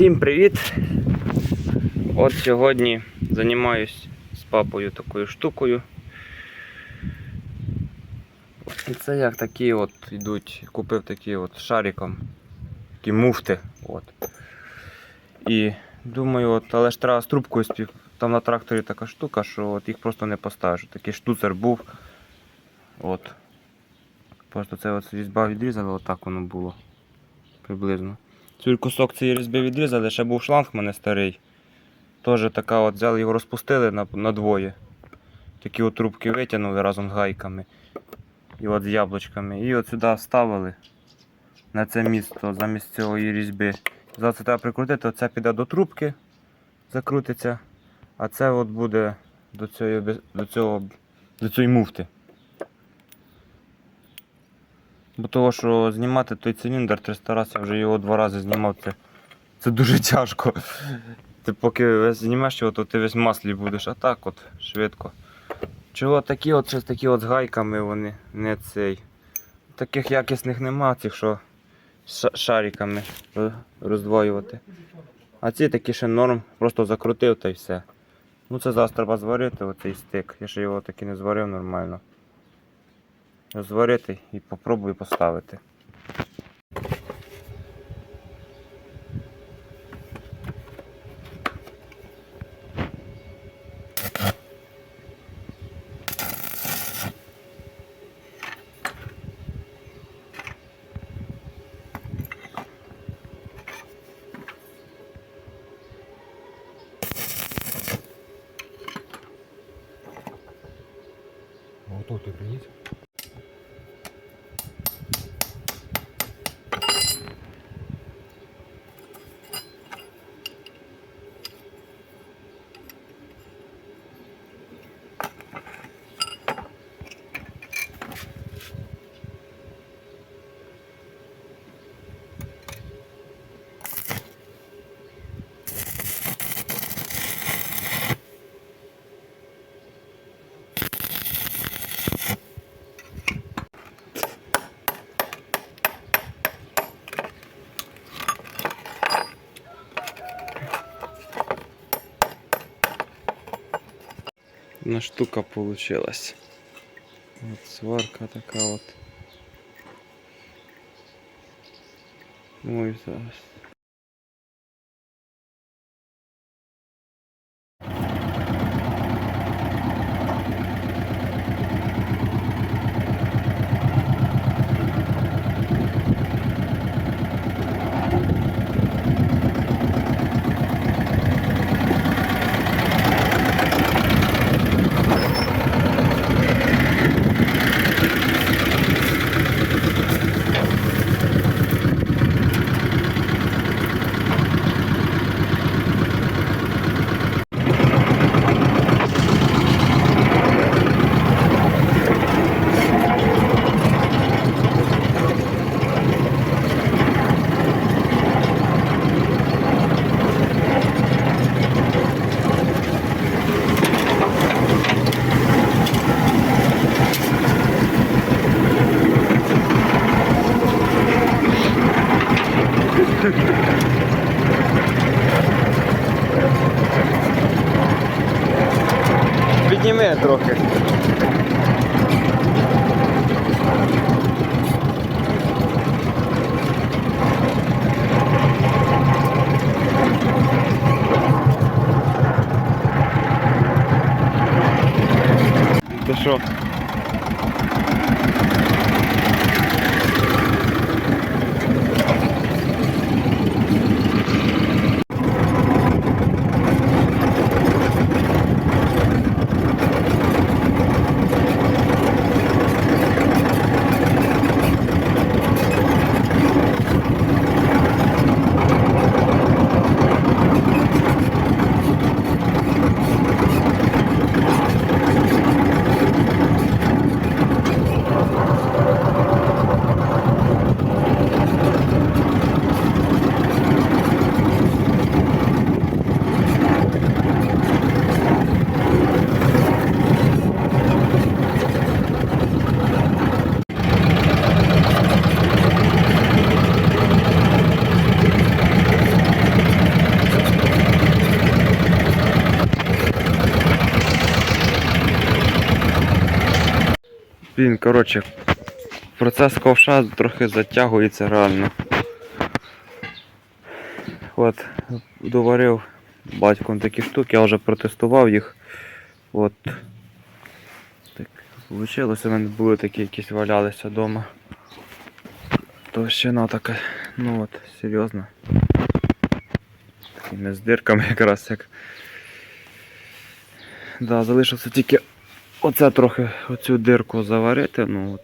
Всім привіт! От сьогодні займаюсь з папою такою штукою. І це як такі от йдуть, купив такі от шариком, такі муфти. От. І думаю, от, але ж треба з трубкою спів. Там на тракторі така штука, що от їх просто не поставиш. Такий штуцер був. От. Просто це от різьба відрізала, отак воно було. Приблизно. Цей кусок цієї різьби відрізали, ще був шланг в мене старий. Теж така от взяли його розпустили на, двоє. Такі от трубки витягнули разом з гайками. І от з яблучками. І от сюди вставили на це місто замість цієї різьби. Зараз це треба прикрутити, оце піде до трубки, закрутиться, а це от буде до без- до цього, до цієї муфти. Бо того, що знімати той циліндр 300 разів, я вже його два рази знімав, це, це дуже тяжко. Ти поки знімеш його, то ти весь маслі будеш, а так от швидко. Чого такі от щось такі от з гайками вони не цей. Таких якісних нема, цих що ша- шариками роздвоювати. А ці такі ще норм, просто закрутив та й все. Ну це зараз треба зварити оцей стик. Я ще його таки не зварив нормально. Зварити і попробую поставити. Ото ти приніс? Одна штука получилась. Вот сварка така от. Ой, зараз. Підніми трохи. Ти що? Блін, коротше, процес ковша трохи затягується реально. От, доварив батьком такі штуки, я вже протестував їх. От. Так вийшло, у мене були такі якісь валялися вдома. Товщина така, ну от, серйозно. Такими з дирками якраз як. Да, залишилося тільки оце трохи оцю дирку заварити, ну от.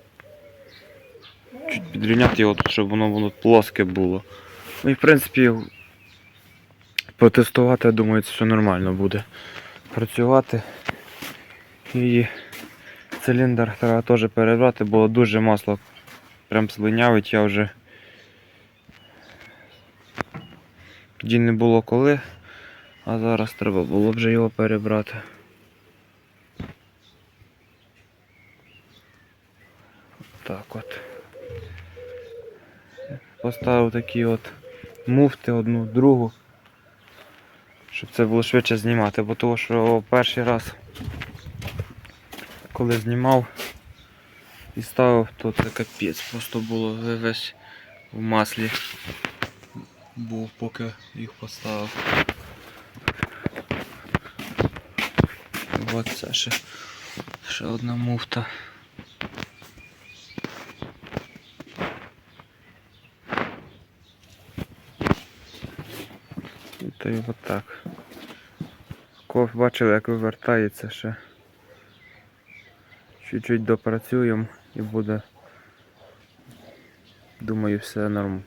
Чуть підрівняти його, щоб воно, воно плоске було. Ну і в принципі потестувати, я думаю, це все нормально буде працювати. І циліндр треба теж перебрати, бо дуже масло прям слинявить, я вже тоді не було коли, а зараз треба було вже його перебрати. Так от. Поставив такі от муфти одну, другу, щоб це було швидше знімати, бо того, що перший раз, коли знімав і ставив, то це капець, просто було весь в маслі. Був поки їх поставив. От це ще, ще одна муфта. То й отак. Ков бачили, як вивертається ще. Чуть-чуть допрацюємо і буде, думаю, все норм.